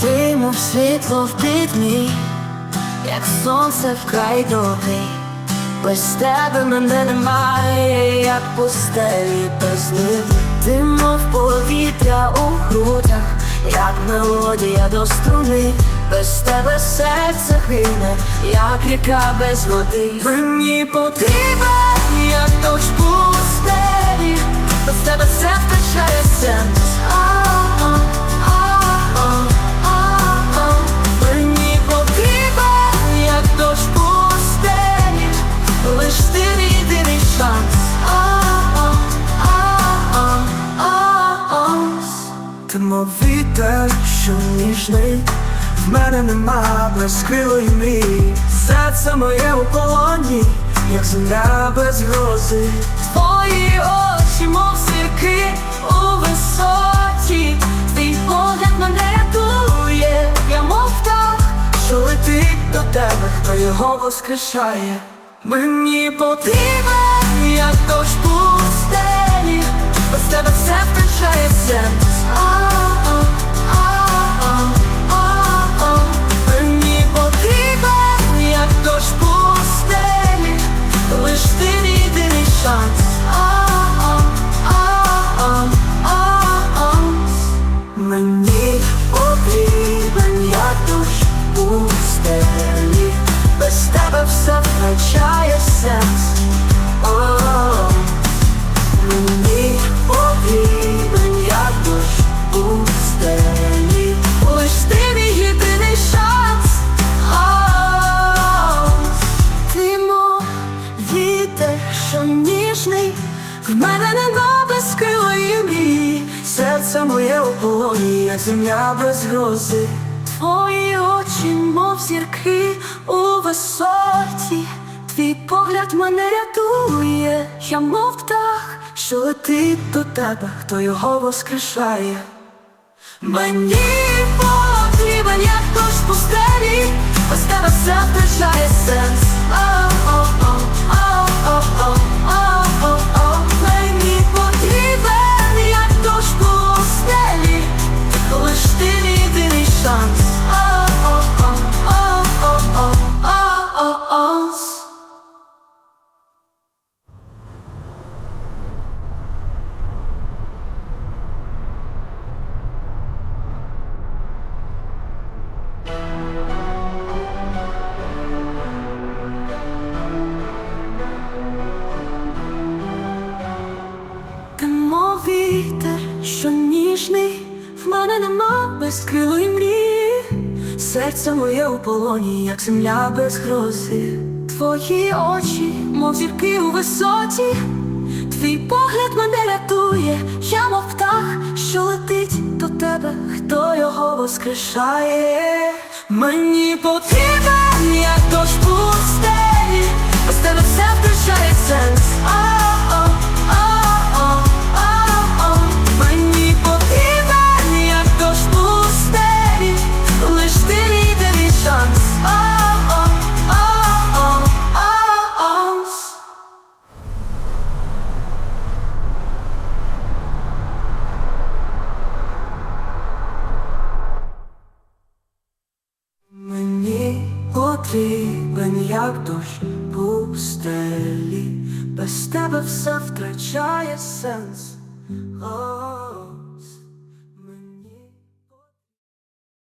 Ти мов світло в пітьмі, як сонце в край дороги. Без тебе мене немає, як пустелі без них. Ти мов повітря у грудях, як мелодія до струни. Без тебе серце хине, як ріка без води. Мені потрібен, Ти мов вітер, що ніжний, в мене нема безкрилої мрії. Серце моє у полоні, як земля без грози. Твої очі, мов зірки у висоті, твій погляд мене рятує, я мов Що летить до тебе, хто його воскрешає. Мені потрібен, а-а. Мені потрібен, як дощ пустелі, лиш ти мій шанс. Ніжний, в мене нема безкрилої мрії. Серце моє у полоні, як земля без грози. Твої очі, мов зірки у висоті, твій погляд мене рятує, я мов птах, Що летить до тебе, хто його воскрешає. Мені потрібен, як дощ пустелі, без тебе все втрачає що ніжний, в мене нема безкрилої мрії. Серце моє у полоні, як земля без грози Твої очі, мов зірки у висоті, твій погляд мене рятує, я мов птах, що летить до тебе, хто його воскрешає. Мені потрібен, як дощ пустелі, без тебе все втрачає сенс. Потрібен, як дощ пустелі Без тебе все втрачає сенс. О,